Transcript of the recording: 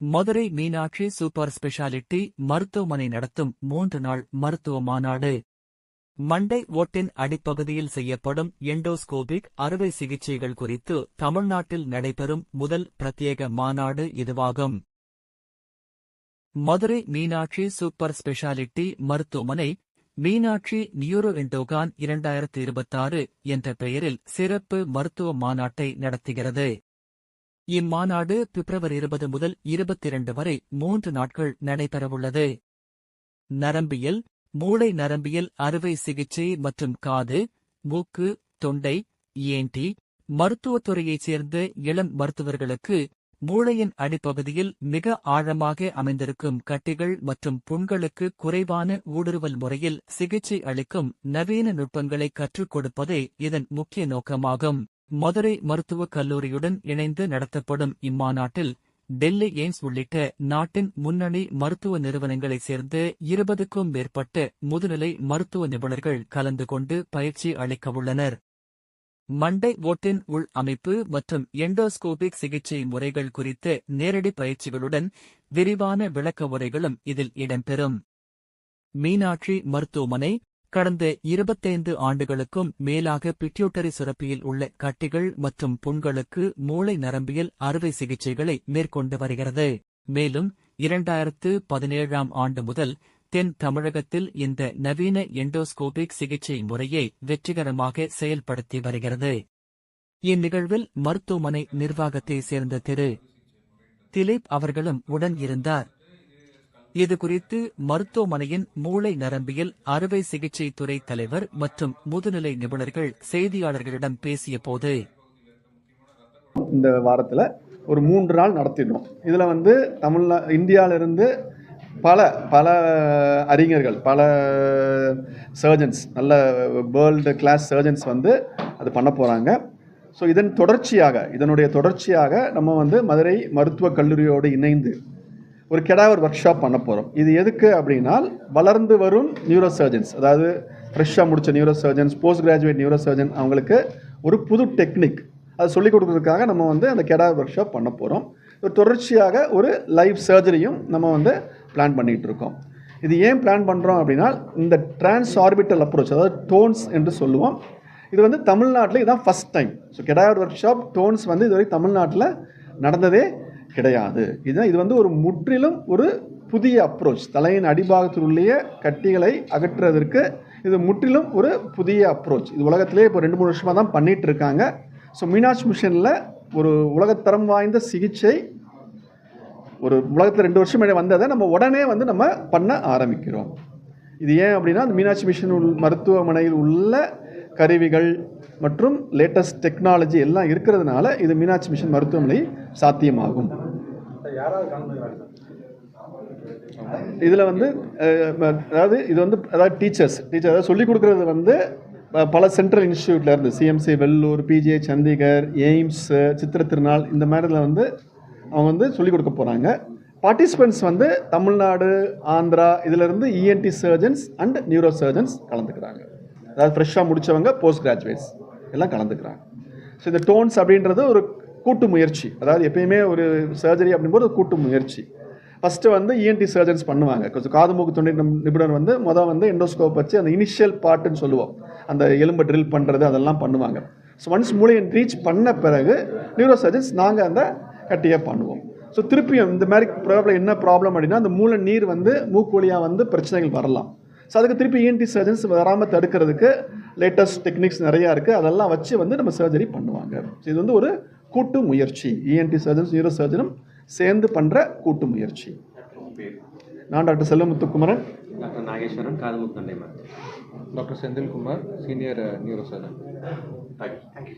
Madurai Meenakshi super speciality மருத்துவமனை நடத்தும் மூன்று நாள் மருத்துவ மாநாடு. மண்டை ஓட்டின் அடிப்பகுதியில் செய்யப்படும் எண்டோஸ்கோபிக் அறுவை சிகிச்சைகள் குறித்து தமிழ்நாட்டில் நடைபெறும் முதல் பிரத்யேக மாநாடு இதுவாகும். மதுரை மீனாட்சி சூப்பர் ஸ்பெஷாலிட்டி மருத்துவமனை மீனாட்சி நியூரோ எண்டோகான் இரண்டாயிரத்து இருபத்தாறு என்ற பெயரில் சிறப்பு மருத்துவ மாநாட்டை நடத்துகிறது. இம்மாநாடு பிப்ரவரி இருபது முதல் இருபத்திரண்டு வரை மூன்று நாட்கள் நடைபெறவுள்ளது. நரம்பியல் மூளை நரம்பியல் அறுவை சிகிச்சை மற்றும் காது மூக்கு தொண்டை ஏன்டி மருத்துவத்துறையைச் சேர்ந்த இளம் மருத்துவர்களுக்கு மூளையின் அடிப்பகுதியில் மிக ஆழமாக அமைந்திருக்கும் கட்டிகள் மற்றும் புண்களுக்கு குறைவான ஊடுருவல் முறையில் சிகிச்சை அளிக்கும் நவீன நுட்பங்களை கற்றுக் கொடுப்பதே இதன் முக்கிய நோக்கமாகும். மதுரை மருத்துவக் கல்லூரியுடன் இணைந்து நடத்தப்படும் இம்மாநாட்டில் டெல்லி எய்ம்ஸ் உள்ளிட்ட நாட்டின் முன்னணி மருத்துவ நிறுவனங்களைச் சேர்ந்த இருபதுக்கும் மேற்பட்ட முதுநிலை மருத்துவ நிபுணர்கள் கலந்து கொண்டு பயிற்சி அளிக்கவுள்ளனர். மண்டை ஓட்டின் உள் அமைப்பு மற்றும் எண்டோஸ்கோபிக் சிகிச்சை முறைகள் குறித்த நேரடி பயிற்சிகளுடன் விரிவான விளக்க உரைகளும் இதில் இடம்பெறும். மீனாட்சி மருத்துவமனை கடந்த இருபத்தைந்து ஆண்டுகளுக்கும் மேலாக பிட்யூட்டரி சுரப்பியில் உள்ள கட்டிகள் மற்றும் புண்களுக்கு மூளை நரம்பியல் அறுவை சிகிச்சைகளை மேற்கொண்டு வருகிறது. மேலும் இரண்டாயிரத்து பதினேழாம் ஆண்டு முதல் தென் தமிழகத்தில் இந்த நவீன எண்டோஸ்கோபிக் சிகிச்சை முறையை வெற்றிகரமாக செயல்படுத்தி வருகிறது. இந்நிகழ்வில் மருத்துவமனை நிர்வாகத்தைச் சேர்ந்த திரு. திலீப் அவர்களும் உடன் இருந்தார். இது குறித்து மருத்துவமனையின் மூளை நரம்பியல் அறுவை சிகிச்சை துறை தலைவர் மற்றும் முதுநிலை நிபுணர்கள் செய்தியாளர்களிடம் பேசிய போது இந்த வாரத்தில் ஒரு மூன்று நாள் நடத்தினோம் இதில் வந்து தமிழ்நா இந்தியாவிலிருந்து பல பல அறிஞர்கள் பல சர்ஜன்ஸ் நல்ல வேர்ல்டு கிளாஸ் சர்ஜன்ஸ் வந்து அது பண்ண போகிறாங்க ஸோ இதன் தொடர்ச்சியாக இதனுடைய தொடர்ச்சியாக நம்ம வந்து மதுரை மருத்துவக் கல்லூரியோடு இணைந்து ஒரு கெடாவர் ஒர்க் ஷாப் பண்ண போகிறோம் இது எதுக்கு அப்படின்னா வளர்ந்து வரும் நியூரோ சர்ஜன்ஸ் அதாவது ஃப்ரெஷ்ஷாக முடித்த neuro surgeons post graduate neuro surgeon அவங்களுக்கு ஒரு புது டெக்னிக் அதை சொல்லிக் கொடுக்கறதுக்காக நம்ம வந்து அந்த கெடாவர் ஒர்க் ஷாப் பண்ண போகிறோம் ஒரு தொடர்ச்சியாக ஒரு லைவ் சர்ஜரியும் நம்ம வந்து பிளான் பண்ணிகிட்டு இருக்கோம். இது ஏன் பிளான் பண்ணுறோம் அப்படின்னா இந்த டிரான்ஸ் ஆர்பிட்டல் அப்ரோச் அதாவது டோன்ஸ் என்று சொல்லுவோம். இது வந்து தமிழ்நாட்டில் இதுதான் first time so cadaver workshop TONES வந்து இதுவரை தமிழ்நாட்டில் நடந்ததே கிடையாது. இதுதான் இது வந்து ஒரு முற்றிலும் ஒரு புதிய அப்ரோச் தலையின் அடிபாகத்தில் உள்ள கட்டிகளை அகற்றுவதற்கு இது முற்றிலும் ஒரு புதிய அப்ரோச் இது உலகத்திலே இப்போ ரெண்டு மூணு வருஷமாக தான் பண்ணிகிட்டு இருக்காங்க ஸோ மீனாட்சி மிஷனில் ஒரு உலகத்தரம் வாய்ந்த சிகிச்சை ஒரு உலகத்தில் ரெண்டு வருஷம் வந்ததை நம்ம உடனே வந்து நம்ம பண்ண ஆரம்பிக்கிறோம். இது ஏன் அப்படின்னா அந்த மீனாட்சி மிஷன் உள் மருத்துவமனையில் உள்ள கருவிகள் மற்றும் லேட்டஸ்ட் டெக்னாலஜி எல்லாம் இருக்கிறதுனால இது மீனாட்சி மிஷன் மருத்துவமனை சாத்தியமாகும். இதில் வந்து அதாவது இது வந்து அதாவது டீச்சர்ஸ் டீச்சர் அதாவது சொல்லிக் கொடுக்குறது வந்து ப- பல சென்ட்ரல் இன்ஸ்டியூட்டில் இருந்து CMC Vellore BJ Chandigarh AIIMS Chithira Thirunal இந்த மாதிரில வந்து அவங்க வந்து சொல்லிக் கொடுக்க போகிறாங்க பார்ட்டிசிபெண்ட்ஸ் வந்து தமிழ்நாடு ஆந்திரா இதிலிருந்து ENT surgeons and neuro surgeons கலந்துக்கிறாங்க. அதாவது ஃப்ரெஷ்ஷாக முடித்தவங்க போஸ்ட் கிராஜுவேட்ஸ் எல்லாம் கலந்துக்கிறாங்க. ஸோ இந்த டோன்ஸ் அப்படின்றது ஒரு கூட்டு முயற்சி. அதாவது எப்பயுமே ஒரு சர்ஜரி அப்படிங்கும்போது ஒரு கூட்டு முயற்சி. ஃபஸ்ட்டு வந்து இஎன்டி சர்ஜன்ஸ் பண்ணுவாங்க. கொஞ்சம் காது மூக்கு தொண்டை நிபுணர் வந்து மொதல் வந்து எண்டோஸ்கோப் வச்சு அந்த இனிஷியல் பார்ட்டுன்னு சொல்லுவோம். அந்த எலும்பை ட்ரில் பண்ணுறது அதெல்லாம் பண்ணுவாங்க. ஸோ ஒன்ஸ் மூளையை ரீச் பண்ண பிறகு நியூரோ சர்ஜன்ஸ் நாங்கள் அந்த கட்டியாக பண்ணுவோம். ஸோ திருப்பியும் இந்த மாதிரி ப்ராப்ளம் என்ன ப்ராப்ளம் அப்படின்னா அந்த மூளை நீர் வந்து மூக்கு வழியாக வந்து பிரச்சனைகள் வரலாம். ஸோ அதுக்கு திருப்பி இஎன்டி சர்ஜன்ஸ் வராமல் தடுக்கிறதுக்கு லேட்டஸ்ட் டெக்னிக்ஸ் நிறையா இருக்குது அதெல்லாம் வச்சு வந்து நம்ம சர்ஜரி பண்ணுவாங்க. ஸோ இது வந்து ஒரு கூட்டு முயற்சி. இஎன்டி சர்ஜன்ஸ் நியூரோ சர்ஜனும் சேர்ந்து பண்ணுற கூட்டு முயற்சி. நான் doctor Selvamuthukumaran doctor Nageswaran ma'am doctor Senthilkumar senior neuro surgeon thank you